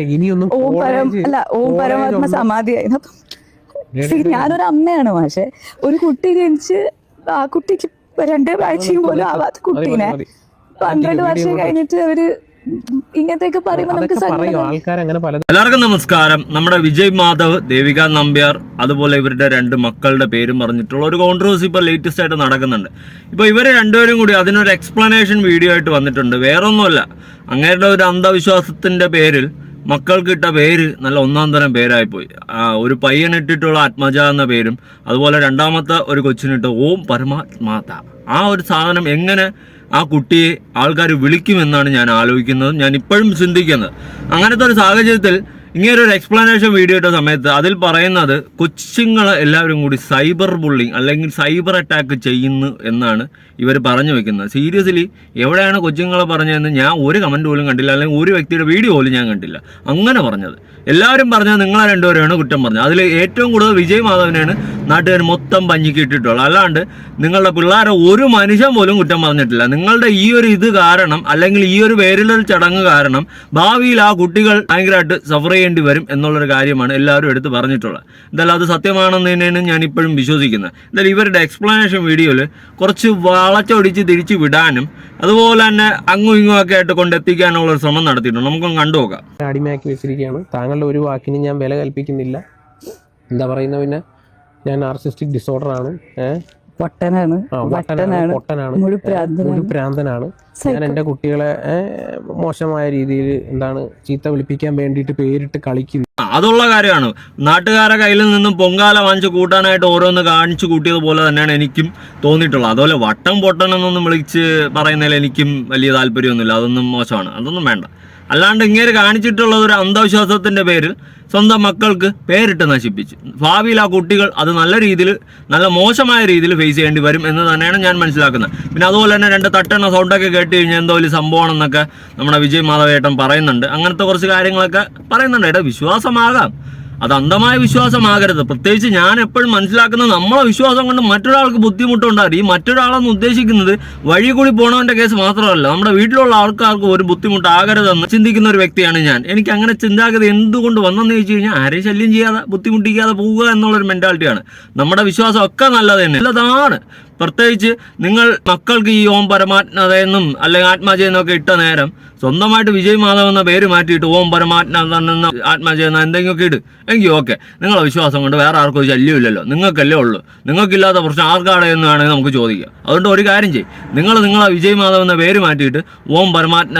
ഇനിയൊന്നും ഓം പരം അല്ല ഓം പരമാത്മ അപ്പം ഞാനൊരു അമ്മയാണ് പക്ഷെ ഒരു കുട്ടി ജനിച്ച് ആ കുട്ടിക്ക് രണ്ട് ആഴ്ചയും പോലും ആവാത്ത കുട്ടീനെ. പന്ത്രണ്ട് വർഷം കഴിഞ്ഞിട്ട് അവർ ഇങ്ങനത്തെയൊക്കെ നമുക്ക് എല്ലാവർക്കും നമസ്കാരം. നമ്മുടെ വിജയ് മാധവ് ദേവിക നമ്പ്യാർ അതുപോലെ ഇവരുടെ രണ്ട് മക്കളുടെ പേരും പറഞ്ഞിട്ടുള്ള ഒരു കോൺട്രവേഴ്സി ഇപ്പോൾ ലേറ്റസ്റ്റ് ആയിട്ട് നടക്കുന്നുണ്ട്. ഇപ്പോൾ ഇവരെ രണ്ടുപേരും കൂടി അതിനൊരു എക്സ്പ്ലനേഷൻ വീഡിയോ ആയിട്ട് വന്നിട്ടുണ്ട്. വേറൊന്നുമല്ല. അങ്ങേരുടെ ഒരു അന്ധവിശ്വാസത്തിന്റെ പേരിൽ മക്കൾക്ക് ഇട്ട പേര് നല്ല ഒന്നാം തരം പേരായിപ്പോയി. ഒരു പയ്യനിട്ടിട്ടുള്ള ആത്മജ എന്ന പേരും അതുപോലെ രണ്ടാമത്തെ ഒരു കൊച്ചിനിട്ട് ഓം പരമാത്മാത. ആ ഒരു സാധനം എങ്ങനെ ആ കുട്ടിയെ ആൾക്കാർ വിളിക്കുമെന്നാണ് ഞാൻ ആലോചിക്കുന്നത്. ഞാൻ ഇപ്പോഴും ചിന്തിക്കുന്നത്. അങ്ങനത്തെ ഒരു സാഹചര്യത്തിൽ ഇങ്ങനെ ഒരു എക്സ്പ്ലനേഷൻ വീഡിയോ ഇട്ട സമയത്ത് അതിൽ പറയുന്നത് കൊച്ചുങ്ങൾ എല്ലാവരും കൂടി സൈബർ ബുള്ളിങ് അല്ലെങ്കിൽ സൈബർ അറ്റാക്ക് ചെയ്യുന്നു എന്നാണ് ഇവർ പറഞ്ഞു വെക്കുന്നത്. സീരിയസ്ലി എവിടെയാണ് കൊച്ചുങ്ങളെ പറഞ്ഞതെന്ന് ഞാൻ ഒരു കമന്റ് പോലും കണ്ടില്ല. അല്ലെങ്കിൽ ഒരു വ്യക്തിയുടെ വീഡിയോ പോലും ഞാൻ കണ്ടില്ല. അങ്ങനെ പറഞ്ഞത്. എല്ലാവരും പറഞ്ഞത് നിങ്ങളെ രണ്ടുപേരെയാണ് കുറ്റം പറഞ്ഞത്. അതിൽ ഏറ്റവും കൂടുതൽ വിജയ് മാധവനെയാണ് നാട്ടുകാർ മൊത്തം പഞ്ഞിക്ക് ഇട്ടിട്ടുള്ളത് അല്ലാണ്ട് നിങ്ങളുടെ പിള്ളേരെ ഒരു മനുഷ്യൻ പോലും കുറ്റം പറഞ്ഞിട്ടില്ല. നിങ്ങളുടെ ഈ ഒരു ഇത് കാരണം അല്ലെങ്കിൽ ഈ ഒരു പേരിലൊരു ചടങ്ങ് കാരണം ഭാവിയിൽ ആ കുട്ടികൾ ഭയങ്കരമായിട്ട് സഫർ ചെയ്യേണ്ടി വരും എന്നുള്ളൊരു കാര്യമാണ് എല്ലാവരും എടുത്ത് പറഞ്ഞിട്ടുള്ളത്. എന്തായാലും അത് സത്യമാണെന്ന് തന്നെയാണ് ഞാൻ ഇപ്പോഴും വിശ്വസിക്കുന്നത്. എന്തായാലും ഇവരുടെ എക്സ്പ്ലനേഷൻ വീഡിയോയിൽ കുറച്ച് വളച്ചൊടിച്ച് തിരിച്ച് വിടാനും അതുപോലെ തന്നെ അങ്ങും ഇങ്ങും ഒക്കെ ആയിട്ട് കൊണ്ടെത്തിക്കാനുള്ള ഒരു ശ്രമം നടത്തിയിട്ടുണ്ട്. നമുക്കൊന്ന് കണ്ടു നോക്കാം. അടിമയാക്കി വെച്ചിരിക്കുകയാണ്. താങ്കളുടെ ഒരു വാക്കിന് ഞാൻ വില കൽപ്പിക്കുന്നില്ല. എന്താ പറയുന്ന പിന്നെ? ഞാൻ ആർസിസ്റ്റിക് ഡിസോർഡർ ആണ്. വട്ടനാണ്. വട്ടനാണ്. പൊട്ടനാണ്. മുഴുപ്രാന്തനാണ്. ഞാൻ എന്റെ കുട്ടികളെ മോശമായ രീതിയിൽ എന്താണ് ചീത്ത വിളിപ്പിക്കാൻ വേണ്ടിയിട്ട് പേരിട്ട് കളിക്കുന്നു. അതുള്ള കാര്യമാണ്. നാട്ടുകാരെ കയ്യിൽ നിന്നും പൊങ്കാല വാങ്ങിച്ച് കൂട്ടാനായിട്ട് ഓരോന്ന് കാണിച്ചു കൂട്ടിയത് പോലെ തന്നെയാണ് എനിക്കും തോന്നിയിട്ടുള്ളത്. അതുപോലെ വട്ടം പൊട്ടണമെന്നൊന്നും വിളിച്ച് പറയുന്നതിൽ എനിക്കും വലിയ താല്പര്യമൊന്നുമില്ല. അതൊന്നും മോശമാണ്. അതൊന്നും വേണ്ട. അല്ലാണ്ട് ഇങ്ങനെ കാണിച്ചിട്ടുള്ള ഒരു അന്ധവിശ്വാസത്തിന്റെ പേരിൽ സ്വന്തം മക്കൾക്ക് പേരിട്ട് നശിപ്പിച്ച്. ഭാവിയിൽ ആ കുട്ടികൾ അത് നല്ല രീതിയിൽ നല്ല മോശമായ രീതിയിൽ ഫേസ് ചെയ്യേണ്ടി വരും എന്ന് തന്നെയാണ് ഞാൻ മനസ്സിലാക്കുന്നത്. പിന്നെ അതുപോലെ തന്നെ രണ്ട് തട്ടെണ്ണ സൗണ്ടൊക്കെ കേട്ട് കഴിഞ്ഞാൽ എന്തോ വലിയ സംഭവമാണെന്നൊക്കെ നമ്മുടെ വിജയ് മാധവേട്ടൻ പറയുന്നുണ്ട്. അങ്ങനത്തെ കുറച്ച് കാര്യങ്ങളൊക്കെ പറയുന്നുണ്ട്. ഏട്ടാ വിശ്വാസമാകാം. അത് അന്ധമായ വിശ്വാസമാകരുത്. പ്രത്യേകിച്ച് ഞാൻ എപ്പോഴും മനസ്സിലാക്കുന്നത് നമ്മളെ വിശ്വാസം കൊണ്ട് മറ്റൊരാൾക്ക് ബുദ്ധിമുട്ടുണ്ടാകും ഈ മറ്റൊരാളെന്ന് ഉദ്ദേശിക്കുന്നത് വഴി കൂടി പോണവന്റെ കേസ് മാത്രമല്ല നമ്മുടെ വീട്ടിലുള്ള ആൾക്കാർക്ക് ഒരു ബുദ്ധിമുട്ടാകരുതെന്ന് ചിന്തിക്കുന്ന ഒരു വ്യക്തിയാണ് ഞാൻ. എനിക്ക് അങ്ങനെ ചിന്താഗതി എന്തുകൊണ്ട് വന്നെന്ന് ചോദിച്ചു കഴിഞ്ഞാൽ ആരെയും ശല്യം ചെയ്യാതെ ബുദ്ധിമുട്ടിക്കാതെ പോവുക എന്നുള്ളൊരു മെന്റാലിറ്റിയാണ് നമ്മുടെ വിശ്വാസം ഒക്കെ നല്ലത് തന്നെ. നല്ലതാണ്. പ്രത്യേകിച്ച് നിങ്ങൾ മക്കൾക്ക് ഈ ഓം പരമാത്മതയെന്നും അല്ലെങ്കിൽ ആത്മജയ എന്നൊക്കെ ഇട്ട നേരം സ്വന്തമായിട്ട് വിജയ് മാധവ് എന്ന പേര് മാറ്റിയിട്ട് ഓം പരമാത്മ എന്ന ആത്മജയ എന്ന എന്തെങ്കിലുമൊക്കെ ഇട്. എങ്കിൽ ഓക്കെ. നിങ്ങളെ വിശ്വാസം കൊണ്ട് വേറെ ആർക്കും ഒരു ശല്യമില്ലല്ലോ നിങ്ങൾക്കല്ലേ ഉള്ളൂ. നിങ്ങൾക്കില്ലാത്ത പ്രശ്നം ആർക്കാടെ എന്ന് വേണമെങ്കിൽ നമുക്ക് ചോദിക്കാം. അതുകൊണ്ട് ഒരു കാര്യം ചെയ്യും. നിങ്ങൾ നിങ്ങളെ വിജയ് മാധവ് എന്ന പേര് മാറ്റിയിട്ട് ഓം പരമാത്മ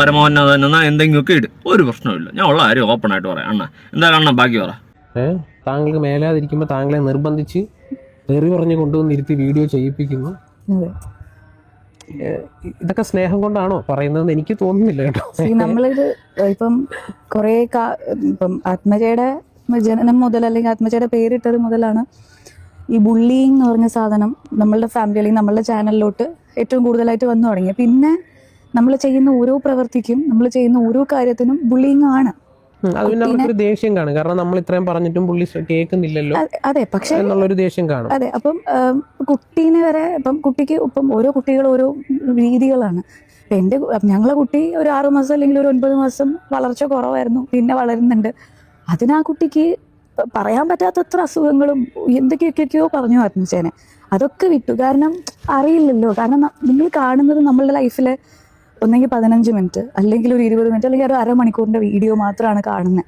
പരമോന്നതെന്ന എന്തെങ്കിലുമൊക്കെ ഇട്. ഒരു പ്രശ്നമില്ല ഞാൻ ഉള്ള കാര്യം ഓപ്പൺ ആയിട്ട് പറയാം. അണ്ണ എന്താ അണ്ണ ബാക്കി പറ. താങ്കൾക്ക് മേലാതിരിക്കുമ്പോൾ താങ്കളെ നിർബന്ധിച്ച് തെറി പറഞ്ഞ് കൊണ്ടുവന്ന് ഇരുത്തി വീഡിയോ ചെയ്യിപ്പിക്കുന്നു. ഇതൊക്കെ സ്നേഹം കൊണ്ടാണോ പറയുന്നതെന്ന് എനിക്ക് തോന്നുന്നില്ല കേട്ടോ. നമ്മളിത് ഇപ്പം കൊറേ ഇപ്പം ആത്മജയുടെ ജനനം മുതൽ അല്ലെങ്കിൽ ആത്മജയുടെ പേരിട്ടത് മുതലാണ് ഈ ബുള്ളിങ് എന്ന് പറഞ്ഞ സാധനം നമ്മളുടെ ഫാമിലി അല്ലെങ്കിൽ നമ്മളുടെ ചാനലിലോട്ട് ഏറ്റവും കൂടുതലായിട്ട് വന്നു തുടങ്ങി പിന്നെ നമ്മൾ ചെയ്യുന്ന ഓരോ പ്രവൃത്തിക്കും നമ്മൾ ചെയ്യുന്ന ഓരോ കാര്യത്തിനും ബുള്ളിങ് ആണ്. അത് പിന്നെ അവർക്കൊരു ദേഷ്യം കാണും. കാരണം നമ്മൾ ഇത്രയും പറഞ്ഞിട്ടും പുള്ളി കേൾക്കുന്നില്ലല്ലോ. അതെ- പക്ഷേ എന്നുള്ളൊരു ദേഷ്യം കാണും. അതെ അപ്പം കുട്ടീനെ വരെ ഇപ്പം കുട്ടിക്ക് ഇപ്പം ഓരോ കുട്ടികൾ ഓരോ രീതികളാണ്. എന്റെ ഞങ്ങളെ കുട്ടി ഒരു ആറു മാസം അല്ലെങ്കിൽ ഒരു ഒൻപത് മാസം വളർച്ച കുറവായിരുന്നു പിന്നെ വളരുന്നുണ്ട്. അതിനാ കുട്ടിക്ക് പറയാൻ പറ്റാത്തത്ര അസുഖങ്ങളും എന്തൊക്കെയൊക്കെയോ പറഞ്ഞു ആത്മസേനെ അതൊക്കെ വിട്ടു. കാരണം അറിയില്ലല്ലോ. കാരണം നിങ്ങൾ കാണുന്നത് നമ്മളുടെ ലൈഫിലെ ഒന്നെങ്കിൽ പതിനഞ്ച് മിനിറ്റ് അല്ലെങ്കിൽ ഒരു ഇരുപത് മിനിറ്റ് അല്ലെങ്കിൽ ഒരു അരമണിക്കൂറിന്റെ വീഡിയോ മാത്രമാണ് കാണുന്നത്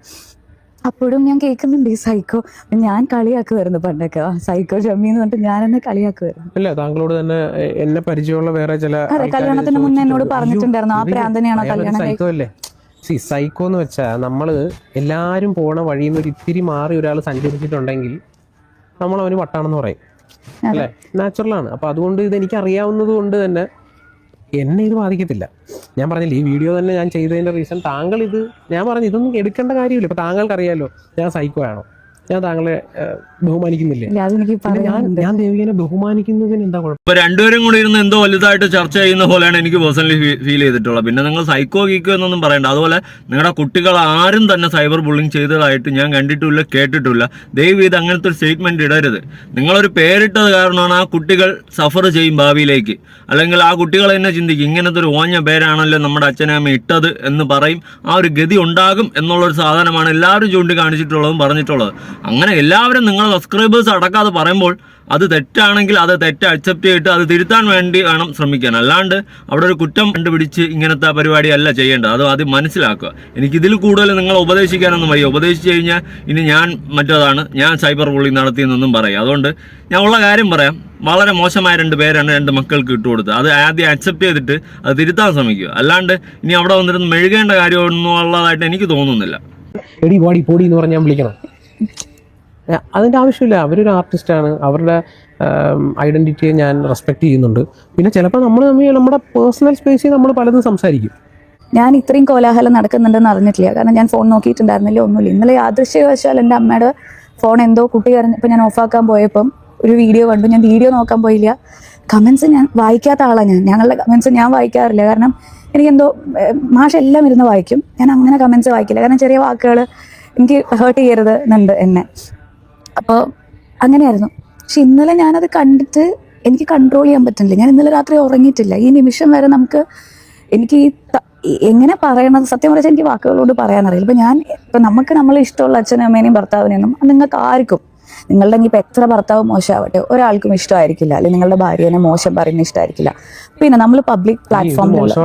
അപ്പോഴും ഞാൻ കേൾക്കുന്നുണ്ട് ഈ സൈക്കോ. ഞാൻ കളിയാക്കുമായിരുന്നു പണ്ടൊക്കെ. സൈക്കോ ഷമ്മി എന്ന് പറഞ്ഞിട്ട് ഞാൻ എന്നെ കളിയാക്കുമായിരുന്നു അല്ല താങ്കളോട് തന്നെ എന്നെ പരിചയമുള്ള വേറെ ചില കല്യാണത്തിന് മുന്നേ എന്നോട് പറഞ്ഞിട്ടുണ്ടായിരുന്നു. ആ പ്രാന്തനെയാണ് കല്യാണം സൈക്കോ അല്ലേ? സി സൈക്കോ എന്ന് വെച്ചാൽ നമ്മൾ എല്ലാവരും പോണ വഴിയിൽ നിന്ന് ഒരു ഇത്തിരി മാറി ഒരാൾ സഞ്ചരിച്ചിട്ടുണ്ടെങ്കിൽ നമ്മൾ അവന് വട്ടാണെന്ന് പറയും. അല്ലേ? നാച്ചുറലാണ് അപ്പൊ അതുകൊണ്ട് ഇത് എനിക്ക് അറിയാവുന്നത് കൊണ്ട് തന്നെ എന്നെ ഇത് ബാധിക്കത്തില്ല. ഞാൻ പറഞ്ഞില്ല ഈ വീഡിയോ തന്നെ ഞാൻ ചെയ്തതിന്റെ റീസൺ താങ്കൾ ഇത് ഞാൻ പറഞ്ഞു ഇതൊന്നും എടുക്കേണ്ട കാര്യമില്ല. ഇപ്പോൾ താങ്കൾക്കറിയാമല്ലോ ഞാൻ സൈക്കോ ആണോ? ഞാൻ താങ്കളെ ബഹുമാനിക്കുന്നില്ലേ? ഞാൻ പറയാനുണ്ട്. ഞാൻ ദേവികനെ ബഹുമാനിക്കുന്നതിന് എന്താ കുഴപ്പം? ഇപ്പൊ രണ്ടുപേരും കൂടി ഇരുന്ന് എന്തോ വലുതായിട്ട് ചർച്ച ചെയ്യുന്ന പോലെയാണ് എനിക്ക് പേഴ്സണലി ഫീൽ ചെയ്തിട്ടുള്ളത്. പിന്നെ നിങ്ങൾ സൈക്കോ ഗീക്കോ എന്നൊന്നും പറയണ്ട. അതുപോലെ നിങ്ങളുടെ കുട്ടികൾ ആരും തന്നെ സൈബർ ബുള്ളിങ് ചെയ്തതായിട്ട് ഞാൻ കണ്ടിട്ടില്ല കേട്ടിട്ടില്ല. ദയവ് ഇത് അങ്ങനത്തെ ഒരു സ്റ്റേറ്റ്മെന്റ് ഇടരുത്. നിങ്ങളൊരു പേരിട്ടത് കാരണമാണ് ആ കുട്ടികൾ സഫർ ചെയ്യും ഭാവിയിലേക്ക്. അല്ലെങ്കിൽ ആ കുട്ടികൾ തന്നെ ചിന്തിക്കും ഇങ്ങനത്തെ ഒരു ഓഞ്ഞ പേരാണല്ലോ നമ്മുടെ അച്ഛനെ അമ്മ ഇട്ടത് എന്ന് പറയും. ആ ഒരു ഗതി ഉണ്ടാകും എന്നുള്ളൊരു സാധനമാണ് എല്ലാവരും ചൂണ്ടിക്കാണിച്ചിട്ടുള്ളതും പറഞ്ഞിട്ടുള്ളത്. അങ്ങനെ എല്ലാവരും നിങ്ങളെ സബ്സ്ക്രൈബേഴ്സ് അടക്കാതെ പറയുമ്പോൾ അത് തെറ്റാണെങ്കിൽ അത് തെറ്റ് അക്സെപ്റ്റ് ചെയ്തിട്ട് അത് തിരുത്താൻ വേണ്ടി വേണം ശ്രമിക്കാൻ. അല്ലാണ്ട് അവിടെ ഒരു കുറ്റം കണ്ടുപിടിച്ച് ഇങ്ങനത്തെ പരിപാടി അല്ല ചെയ്യേണ്ടത്. അത് ആദ്യം മനസ്സിലാക്കുക. എനിക്കിതിൽ കൂടുതൽ നിങ്ങൾ ഉപദേശിക്കാനൊന്നും വയ്യ. ഉപദേശിച്ച് കഴിഞ്ഞാൽ ഇനി ഞാൻ മറ്റേതാണ് ഞാൻ സൈബർ ബുള്ളിങ് നടത്തിയെന്നൊന്നും പറയും. അതുകൊണ്ട് ഞാൻ ഉള്ള കാര്യം പറയാം. വളരെ മോശമായ രണ്ട് പേരാണ് രണ്ട് മക്കൾക്ക് ഇട്ടുകൊടുത്തത് അത് ആദ്യം അക്സെപ്റ്റ് ചെയ്തിട്ട് അത് തിരുത്താൻ ശ്രമിക്കുക. അല്ലാണ്ട് ഇനി അവിടെ വന്നിരുന്ന് മെഴുകേണ്ട കാര്യമൊന്നും ഉള്ളതായിട്ട് എനിക്ക് തോന്നുന്നില്ല. എടി വാടി പോടി എന്ന് പറഞ്ഞാൽ വിളിക്കണം. ഏഹ്, അതിന്റെ ആവശ്യമില്ല. അവരൊരു ആർട്ടിസ്റ്റാണ്. അവരുടെ ഐഡന്റിറ്റിയെ ഞാൻ റെസ്പെക്ട് ചെയ്യുന്നുണ്ട്. പിന്നെ ചിലപ്പോൾ നമ്മൾ തമ്മിൽ നമ്മുടെ പേഴ്സണൽ സ്പേസിൽ നമ്മൾ പലതും സംസാരിക്കും. ഞാൻ ഇത്രയും കോലാഹലം നടക്കുന്നുണ്ടെന്ന് അറിഞ്ഞിട്ടില്ല. കാരണം ഞാൻ ഫോൺ നോക്കിയിട്ടുണ്ടായിരുന്നില്ല ഒന്നുമില്ല. ഇന്നലെ യാദൃശ്യവശാൽ എന്റെ അമ്മയുടെ ഫോൺ എന്തോ കുട്ടി കരഞ്ഞപ്പോൾ ഞാൻ ഓഫാക്കാൻ പോയപ്പം ഒരു വീഡിയോ കണ്ടു. ഞാൻ വീഡിയോ നോക്കാൻ പോയില്ല. കമൻസ് ഞാൻ വായിക്കാത്ത ആളാണ് ഞാൻ. ഞങ്ങളുടെ കമൻസ് ഞാൻ വായിക്കാറില്ല. കാരണം എനിക്കെന്തോ മാഷ് എല്ലാം ഇരുന്ന് വായിക്കും. ഞാൻ അങ്ങനെ കമൻസ് വായിക്കില്ല. കാരണം ചെറിയ വാക്കുകൾ എനിക്ക് ഹേർട്ട് ചെയ്യരുത് എന്നുണ്ട് എന്നെ. അപ്പോൾ അങ്ങനെയായിരുന്നു. പക്ഷെ ഇന്നലെ ഞാനത് കണ്ടിട്ട് എനിക്ക് കൺട്രോൾ ചെയ്യാൻ പറ്റുന്നില്ല. ഞാൻ ഇന്നലെ രാത്രി ഉറങ്ങിയിട്ടില്ല. ഈ നിമിഷം വരെ നമുക്ക് എനിക്ക് ഈ എങ്ങനെ പറയണത്? സത്യം പറഞ്ഞാൽ എനിക്ക് വാക്കുകളോട് പറയാനറിയില്ല. ഇപ്പം ഞാൻ ഇപ്പം നമുക്ക് നമ്മളെ ഇഷ്ടമുള്ള അച്ഛനും അമ്മേനെയും ഭർത്താവിനെയൊന്നും നിങ്ങൾക്ക് ആർക്കും നിങ്ങളുടെ ഇനിയിപ്പോൾ എത്ര ഭർത്താവ് മോശമാവട്ടെ ഒരാൾക്കും ഇഷ്ടമായിരിക്കില്ല. അല്ലെങ്കിൽ നിങ്ങളുടെ ഭാര്യനെ മോശം പറയുന്ന ഇഷ്ടമായിരിക്കില്ല. പിന്നെ നമ്മൾ പബ്ലിക് പ്ലാറ്റ്ഫോം പ്ലാറ്റ്ഫോമിൽ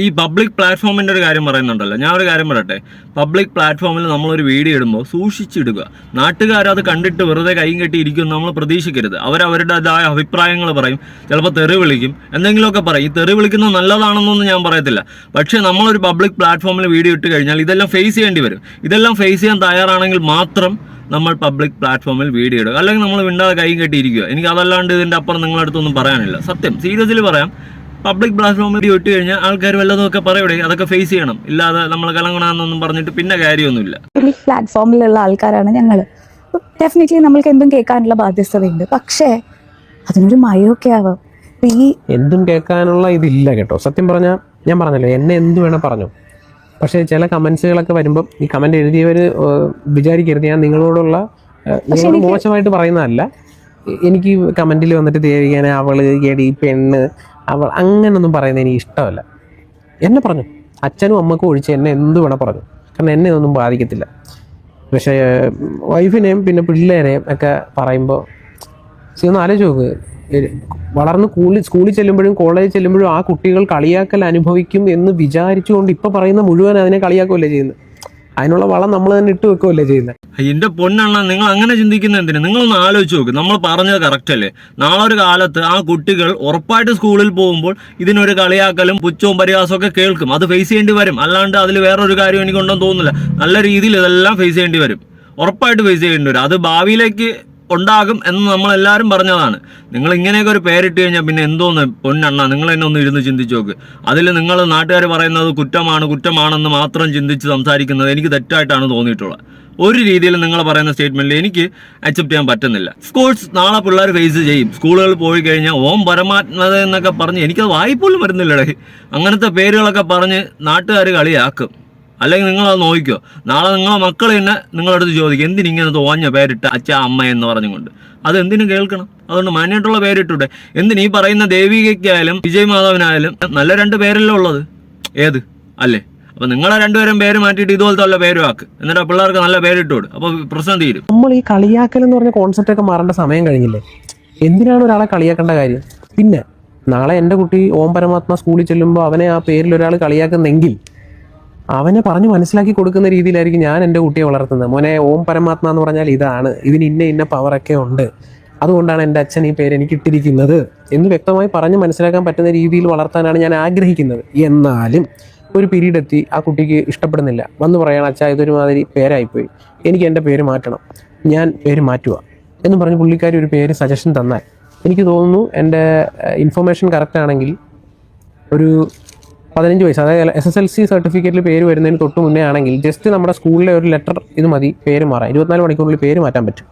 ഈ പബ്ലിക് പ്ലാറ്റ്ഫോമിന്റെ ഒരു കാര്യം പറയുന്നുണ്ടല്ലോ. ഞാൻ ഒരു കാര്യം പറയട്ടെ. പബ്ലിക് പ്ലാറ്റ്ഫോമിൽ നമ്മൾ ഒരു വീഡിയോ ഇടുമ്പോൾ സൂക്ഷിച്ചിടുക. നാട്ടുകാർ അത് കണ്ടിട്ട് വെറുതെ കൈയും കെട്ടി ഇരിക്കും നമ്മൾ പ്രതീക്ഷിക്കരുത്. അവരവരുടേതായ അഭിപ്രായങ്ങൾ പറയും. ചിലപ്പോൾ തെറി വിളിക്കും. എന്തെങ്കിലുമൊക്കെ പറയും. ഈ തെറി വിളിക്കുന്നത് നല്ലതാണെന്നൊന്നും ഞാൻ പറയത്തില്ല. പക്ഷേ നമ്മളൊരു പബ്ലിക് പ്ലാറ്റ്ഫോമിൽ വീഡിയോ ഇട്ട് കഴിഞ്ഞാൽ ഇതെല്ലാം ഫേസ് ചെയ്യേണ്ടി വരും. ഇതെല്ലാം ഫേസ് ചെയ്യാൻ തയ്യാറാണെങ്കിൽ മാത്രം നമ്മൾ പബ്ലിക് പ്ലാറ്റ്ഫോമിൽ വീഡിയോ ഇടുക. അല്ലെങ്കിൽ നമ്മൾ മിണ്ടാതെ കൈ കെട്ടിയിരിക്കുക. എനിക്ക് അതല്ലാണ്ട് ഇതിന്റെ അപ്പുറം നിങ്ങളുടെ അടുത്തൊന്നും പറയാനില്ല. സത്യം. സീരിയസ്ലി പറയാം. പബ്ലിക് പ്ലാറ്റ്ഫോമിൽ വീഡിയോ ഇട്ട് കഴിഞ്ഞാൽ ആൾക്കാർ വല്ലതുമൊക്കെ പറയൂടെ അതൊക്കെ ഫേസ് ചെയ്യണം. ഇല്ലാതെ നമ്മൾ കലങ്ങണമെന്നൊന്നും പറഞ്ഞിട്ട് പിന്നെ കാര്യമൊന്നുമില്ല. പബ്ലിക് പ്ലാറ്റ്ഫോമിലുള്ള ആൾക്കാരാണ് ഞങ്ങൾ ഡെഫിനറ്റ്ലി നമ്മൾക്ക് എന്തും കേൾക്കാനുള്ള ബാധ്യസ്ഥതയുണ്ട്. പക്ഷേ അതിനൊരു മയൊക്കെ ആവാം. ഈ എന്തും കേൾക്കാനുള്ള ഇതില്ല കേട്ടോ. സത്യം പറഞ്ഞാൽ ഞാൻ പറഞ്ഞല്ലോ എന്നെ എന്ത് വേണേൽ പറഞ്ഞു. പക്ഷേ ചില കമൻസുകളൊക്കെ വരുമ്പം ഈ കമന്റ് എഴുതിയവർ വിചാരിക്കരുത്. ഞാൻ നിങ്ങളോടുള്ള നിങ്ങളോട് മോശമായിട്ട് പറയുന്നതല്ല. എനിക്ക് കമന്റിൽ വന്നിട്ട് ദേവികനെ അവൾ എടി പെണ്ണ് അവൾ അങ്ങനൊന്നും പറയുന്നത് എനിക്ക് ഇഷ്ടമല്ല. എന്നെ പറഞ്ഞു. അച്ഛനും അമ്മക്കും ഒഴിച്ച് എന്നെ എന്ത് വേണം പറഞ്ഞു. കാരണം എന്നെ ഒന്നും ബാധിക്കത്തില്ല. പക്ഷേ വൈഫിനെയും പിന്നെ പിള്ളേരെയും ഒക്കെ പറയുമ്പോൾ ഒന്ന് ആലോചിച്ച് നോക്ക്. വളർന്ന് സ്കൂളിൽ സ്കൂളിൽ ചെല്ലുമ്പോഴും കോളേജിൽ ചെല്ലുമ്പോഴും ആ കുട്ടികൾ കളിയാക്കൽ അനുഭവിക്കും എന്ന് വിചാരിച്ചുകൊണ്ട് ഇപ്പൊ പറയുന്ന മുഴുവൻ അതിനെ കളിയാക്കുമല്ലേ ചെയ്യുന്നത് അതിനുള്ള വളം നമ്മൾ തന്നെ ഇട്ട് വെക്കുമല്ലേ ചെയ്യുന്നത് എന്റെ പൊന്നെണ്ണ നിങ്ങൾ അങ്ങനെ ചിന്തിക്കുന്ന എന്തിനു? നിങ്ങളൊന്ന് ആലോചിച്ച് നോക്ക്. നമ്മൾ പറഞ്ഞത് കറക്റ്റ് അല്ലേ? നാളെ ഒരു കാലത്ത് ആ കുട്ടികൾ ഉറപ്പായിട്ട് സ്കൂളിൽ പോകുമ്പോൾ ഇതിനൊരു കളിയാക്കലും പുച്ഛവും പരിഹാസവും ഒക്കെ കേൾക്കും. അത് ഫേസ് ചെയ്യേണ്ടി വരും. അല്ലാണ്ട് അതിൽ വേറൊരു കാര്യം എനിക്കുണ്ടെന്ന് തോന്നുന്നില്ല. നല്ല രീതിയിൽ ഇതെല്ലാം ഫേസ് ചെയ്യേണ്ടി വരും. ഉറപ്പായിട്ട് ഫേസ് ചെയ്യേണ്ടി വരും. അത് ഭാവിയിലേക്ക് ഉണ്ടാകും എന്ന് നമ്മൾ എല്ലാവരും പറഞ്ഞതാണ്. നിങ്ങൾ ഇങ്ങനെയൊക്കെ ഒരു പേരിട്ട് കഴിഞ്ഞാൽ പിന്നെ എന്തോന്ന് പൊന്നണ്ണ നിങ്ങൾ എന്നെ ഒന്ന് ഇരുന്ന് ചിന്തിച്ച് നോക്ക്. അതിൽ നിങ്ങൾ നാട്ടുകാർ പറയുന്നത് കുറ്റമാണ് കുറ്റമാണെന്ന് മാത്രം ചിന്തിച്ച് സംസാരിക്കുന്നത് എനിക്ക് തെറ്റായിട്ടാണ് തോന്നിയിട്ടുള്ളത്. ഒരു രീതിയിൽ നിങ്ങൾ പറയുന്ന സ്റ്റേറ്റ്മെന്റിൽ എനിക്ക് അക്സെപ്റ്റ് ചെയ്യാൻ പറ്റുന്നില്ല. സ്കൂൾസ് നാളെ പിള്ളേർ ഫേസ് ചെയ്യും. സ്കൂളുകളിൽ പോയി കഴിഞ്ഞാൽ ഓം പരമാത്മത എന്നൊക്കെ പറഞ്ഞ് എനിക്കത് വായ്പോലും വരുന്നില്ലടേ. അങ്ങനത്തെ പേരുകളൊക്കെ പറഞ്ഞ് നാട്ടുകാർ കളിയാക്കും. അല്ലെങ്കിൽ നിങ്ങൾ അത് നോക്കിക്കോ. നാളെ നിങ്ങളെ മക്കൾ തന്നെ നിങ്ങളടുത്ത് ചോദിക്കും എന്തിനിങ്ങനെ തോഞ്ഞ പേരിട്ട് അച്ഛ അമ്മ എന്ന് പറഞ്ഞുകൊണ്ട്? അത് എന്തിനു കേൾക്കണം? അതുകൊണ്ട് മാന്യമായിട്ടുള്ള പേരിട്ടൂടെ. എന്തിന് പറയുന്ന ദേവികയ്ക്കായാലും വിജയ് മാധവനായാലും നല്ല രണ്ട് പേരല്ലേ ഉള്ളത്? ഏത്? അല്ലേ? അപ്പൊ നിങ്ങളെ രണ്ടുപേരും പേര് മാറ്റിയിട്ട് ഇതുപോലത്തെ ഉള്ള പേരും ആക്ക്. എന്നിട്ട് പിള്ളേർക്ക് നല്ല പേരിട്ടോട്. അപ്പൊ പ്രശ്നം തീരും. നമ്മൾ ഈ കളിയാക്കൽ എന്ന് പറഞ്ഞ കോൺസെപ്റ്റ് ഒക്കെ മാറേണ്ട സമയം കഴിഞ്ഞില്ലേ? എന്തിനാണ് ഒരാളെ കളിയാക്കേണ്ട കാര്യം? പിന്നെ നാളെ എന്റെ കുട്ടി ഓം പരമാത്മ സ്കൂളിൽ ചെല്ലുമ്പോൾ അവനെ ആ പേരിൽ ഒരാൾ കളിയാക്കുന്നെങ്കിൽ അവനെ പറഞ്ഞു മനസ്സിലാക്കി കൊടുക്കുന്ന രീതിയിലായിരിക്കും ഞാൻ എന്റെ കുട്ടിയെ വളർത്തുന്നത്. മോനെ ഓം പരമാത്മാ എന്ന് പറഞ്ഞാൽ ഇതാണ്. ഇതിന് ഇന്ന ഇന്ന പവറൊക്കെ ഉണ്ട്. അതുകൊണ്ടാണ് എന്റെ അച്ഛൻ ഈ പേര് എനിക്ക് ഇട്ടിരിക്കുന്നത് എന്ന് വ്യക്തമായി പറഞ്ഞ് മനസ്സിലാക്കാൻ പറ്റുന്ന രീതിയിൽ വളർത്താനാണ് ഞാൻ ആഗ്രഹിക്കുന്നത്. എന്നാലും ഒരു പീരീഡ് എത്തി ആ കുട്ടിക്ക് ഇഷ്ടപ്പെടുന്നില്ല. വന്ന് പറയണം അച്ഛാ ഇതൊരുമാതിരി പേരായിപ്പോയി. എനിക്ക് എന്റെ പേര് മാറ്റണം. ഞാൻ പേര് മാറ്റുക. എന്ന് പറഞ്ഞ് പുള്ളിക്കാരി ഒരു പേര് സജഷൻ തന്നാൽ. എനിക്ക് തോന്നുന്നു എന്റെ ഇൻഫർമേഷൻ കറക്റ്റ് ആണെങ്കിൽ ഒരു പതിനഞ്ച് വയസ്സ് അതായത് എസ് എസ് എൽ സി സർട്ടിഫിക്കറ്റിൽ പേര് വരുന്നതിന് തൊട്ട് മുന്നേ ആണെങ്കിൽ ജസ്റ്റ് നമ്മുടെ സ്കൂളിലെ ഒരു ലെറ്റർ ഇത് മതി പേര് മാറാം. ഇരുപത്തിനാല് മണിക്കൂറിൽ പേര് മാറ്റാൻ പറ്റും.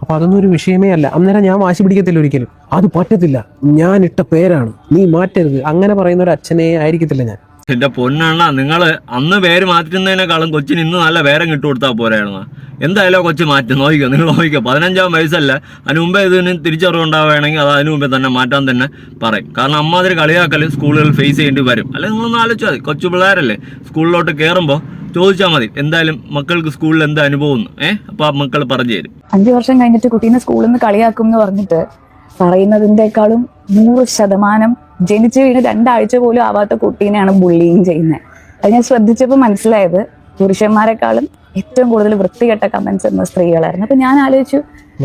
അപ്പോൾ അതൊന്നും ഒരു വിഷയമേ അല്ല. അന്നേരം ഞാൻ വാശി പിടിക്കത്തില്ല ഒരിക്കലും. അത് പറ്റത്തില്ല. ഞാൻ ഇട്ട പേരാണ്. നീ മാറ്റരുത്. അങ്ങനെ പറയുന്ന ഒരു അച്ഛനെ ആയിരിക്കത്തില്ല ഞാൻ. എന്റെ പൊന്നണ്ണ നിങ്ങൾ അന്ന് പേര് മാറ്റുന്നതിനേക്കാളും കൊച്ചിന് ഇന്ന് നല്ല പേരം കിട്ടു കൊടുത്താൽ പോരായിരുന്നു? എന്തായാലും കൊച്ചു മാറ്റി നോക്കിക്കോ നിങ്ങൾ നോക്കിക്കോ. പതിനഞ്ചാം വയസ്സല്ല അതിന് മുമ്പേ ഇതിന് തിരിച്ചറിവുണ്ടാവുകയാണെങ്കിൽ അത് അതിന് മുമ്പേ തന്നെ മാറ്റാൻ തന്നെ പറയും. കാരണം അമ്മാതിരി കളിയാക്കൽ സ്കൂളുകളിൽ ഫേസ് ചെയ്യേണ്ടി വരും. അല്ലെങ്കിൽ നിങ്ങളൊന്ന് ആലോചിച്ചാൽ മതി. കൊച്ചു പിള്ളേരല്ലേ സ്കൂളിലോട്ട് കയറുമ്പോൾ ചോദിച്ചാൽ മതി. എന്തായാലും മക്കൾക്ക് സ്കൂളിൽ എന്താ അനുഭവം ഏഹ് അപ്പൊ മക്കൾ പറഞ്ഞു തരും. അഞ്ചു വർഷം കഴിഞ്ഞിട്ട് കുട്ടീനെ സ്കൂളിൽ നിന്ന് കളിയാക്കും എന്ന് പറഞ്ഞിട്ട് പറയുന്നതിന്റെക്കാളും നൂറ് ശതമാനം ജനിച്ചു വീണ് രണ്ടാഴ്ച പോലും ആവാത്ത കുട്ടീനെയാണ് ബുള്ളിങ് ചെയ്യുന്നത്. അത് ഞാൻ ശ്രദ്ധിച്ചപ്പോൾ മനസ്സിലായത് പുരുഷന്മാരെക്കാളും ഏറ്റവും കൂടുതൽ വൃത്തികെട്ട കമന്റ്സ് എന്ന സ്ത്രീകളായിരുന്നു. അപ്പൊ ഞാൻ ആലോചിച്ചു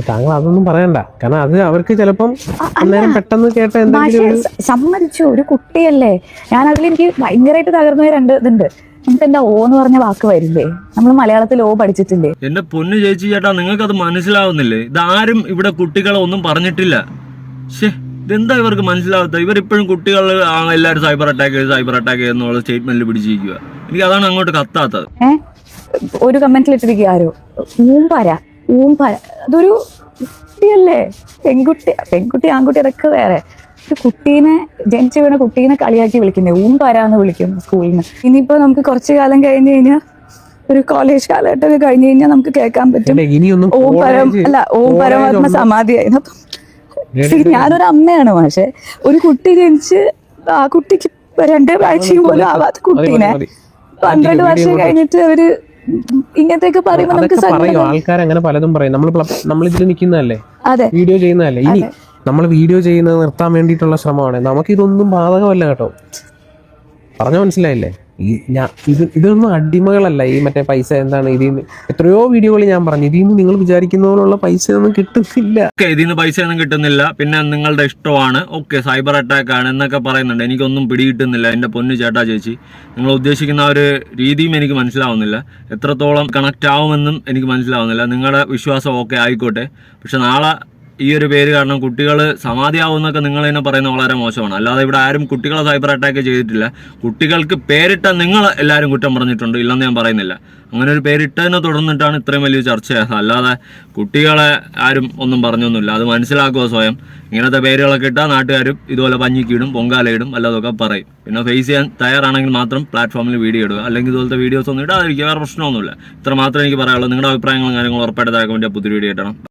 താങ്കൾ അതൊന്നും പറയണ്ട. കാരണം അത് അവർക്ക് ചിലപ്പം അന്നേരം പെട്ടെന്ന് കേട്ട സമ്മതിച്ചു. ഒരു കുട്ടിയല്ലേ. ഞാൻ അതിൽ എനിക്ക് ഭയങ്കരമായിട്ട് തകർന്നു രണ്ട് ഇതുണ്ട്. നമുക്ക് എന്താ ഓ എന്ന് പറഞ്ഞ വാക്ക് വരില്ലേ? നമ്മൾ മലയാളത്തിൽ ഓ പഠിച്ചിട്ടില്ലേ? എന്റെ പൊന്നു ചേച്ചി ചേട്ടാ നിങ്ങൾക്ക് അത് മനസ്സിലാവുന്നില്ലേ? ഇതാരും ഇവിടെ കുട്ടികളെ ഒന്നും പറഞ്ഞിട്ടില്ല. ശേ ഇതെന്താ ഇവർക്ക് മനസ്സിലാവാത്ത? ഇവരിപ്പോഴും കുട്ടികൾ എല്ലാവരും സൈബർ അറ്റാക്ക് സൈബർ അറ്റാക്ക് എന്നുള്ള സ്റ്റേറ്റ്മെന്റിൽ പിടിച്ചിരിക്കുക എനിക്ക് അതാണ് അങ്ങോട്ട് കത്താത്തത്. ഒരു കമന്റിൽ ഇട്ടിരിക്കുക ആരോ. ഊമ്പര. ഊമ്പര അതൊരു കുട്ടിയല്ലേ? പെൺകുട്ടി പെൺകുട്ടി ആൺകുട്ടി അതൊക്കെ വേറെ. ഒരു കുട്ടീനെ ജനിച്ചു വീണ കുട്ടീനെ കളിയാക്കി വിളിക്കുന്നേ. ഊമ്പര എന്ന് വിളിക്കും സ്കൂളിൽ നിന്ന് ഇനിയിപ്പോ നമുക്ക് കുറച്ചു കാലം കഴിഞ്ഞ് കഴിഞ്ഞാൽ ഒരു കോളേജ് കാലഘട്ടമൊക്കെ കഴിഞ്ഞ് കഴിഞ്ഞാൽ നമുക്ക് കേൾക്കാൻ പറ്റും. ഇനിയൊന്നും ഓം പരം അല്ല ഓം college പരമാത്മ സമാധിയായിരുന്നു സമാധിയായി. അപ്പം see, ഞാനൊരു അമ്മയാണ് പക്ഷെ ഒരു കുട്ടി ജനിച്ച് ആ കുട്ടിക്ക് രണ്ട് ആഴ്ചയും പോലും ആവാത്ത കുട്ടീനെ. പന്ത്രണ്ട് വർഷം കഴിഞ്ഞിട്ട് അവർ ഇങ്ങനത്തെയൊക്കെ പറയുമ്പോൾ നമുക്ക് പറയും. ആൾക്കാർ അങ്ങനെ പലതും പറയും. നമ്മൾ നമ്മൾ ഇതിൽ നിൽക്കുന്നതല്ലേ അതെ. വീഡിയോ ചെയ്യുന്നതല്ലേ? ഇനി നമ്മൾ വീഡിയോ ചെയ്യുന്നത് നിർത്താൻ വേണ്ടിയിട്ടുള്ള ശ്രമമാണ്. നമുക്കിതൊന്നും ബാധകമല്ല കേട്ടോ. പറഞ്ഞ മനസ്സിലായില്ലേ? ഈ ഞാൻ ഇത് ഇതൊന്നും അടിമകളല്ല. ഈ മറ്റേ പൈസ എന്താണ്? ഇതിൽ നിന്ന് എത്രയോ വീഡിയോകൾ ഞാൻ പറഞ്ഞു. ഇതിൽ നിന്ന് നിങ്ങൾ വിചാരിക്കുന്ന പോലുള്ള പൈസ ഒന്നും കിട്ടുന്നില്ല. ഇതിൽ നിന്ന് പൈസ ഒന്നും കിട്ടുന്നില്ല. പിന്നെ നിങ്ങളുടെ ഇഷ്ടമാണ്. ഓക്കെ സൈബർ അറ്റാക്ക് ആണ് എന്നൊക്കെ പറയുന്നുണ്ട്. എനിക്കൊന്നും പിടികിട്ടുന്നില്ല. എന്റെ പൊന്നു ചേട്ടാ ചേച്ചി നിങ്ങൾ ഉദ്ദേശിക്കുന്ന ഒരു രീതിയും എനിക്ക് മനസ്സിലാവുന്നില്ല. എത്രത്തോളം കണക്റ്റ് ആവുമെന്നും എനിക്ക് മനസ്സിലാവുന്നില്ല. നിങ്ങളുടെ വിശ്വാസം ഓക്കെ ആയിക്കോട്ടെ. പക്ഷെ നാളെ ഈ ഒരു പേര് കാരണം കുട്ടികൾ സമാധിയാവുമെന്നൊക്കെ നിങ്ങൾ തന്നെ പറയുന്നത് വളരെ മോശമാണ്. അല്ലാതെ ഇവിടെ ആരും കുട്ടികളെ സൈബർ അറ്റാക്ക് ചെയ്തിട്ടില്ല. കുട്ടികൾക്ക് പേരിട്ട നിങ്ങൾ എല്ലാവരും കുറ്റം പറഞ്ഞിട്ടുണ്ട്. ഇല്ലെന്ന് ഞാൻ പറയുന്നില്ല. അങ്ങനെ ഒരു പേരിട്ടതിനെ തുടർന്നിട്ടാണ് ഇത്രയും വലിയ ചർച്ചയായത് അല്ലാതെ കുട്ടികളെ ആരും ഒന്നും പറഞ്ഞൊന്നുമില്ല. അത് മനസ്സിലാക്കുക സ്വയം. ഇങ്ങനത്തെ പേരുകളൊക്കെ ഇട്ടാൽ നാട്ടുകാരും ഇതുപോലെ പഞ്ഞിക്കിടും പൊങ്കാലയിടും അല്ലാതൊക്കെ പറയും. പിന്നെ ഫേസ് ചെയ്യാൻ തയ്യാറാണെങ്കിൽ മാത്രം പ്ലാറ്റ്ഫോമിൽ വീഡിയോ ഇടുക. അല്ലെങ്കിൽ ഇതുപോലത്തെ വീഡിയോസ് ഒന്നും ഇടാതിരിക്കുക. വേറെ പ്രശ്നമൊന്നുമില്ല. ഇത്ര മാത്രമേ എനിക്ക് പറയാനുള്ളൂ. നിങ്ങളുടെ അഭിപ്രായങ്ങളും കാര്യങ്ങളും ഉറപ്പായിട്ട് താഴെ പുതിയ വീഡിയോ ഇട്ടണം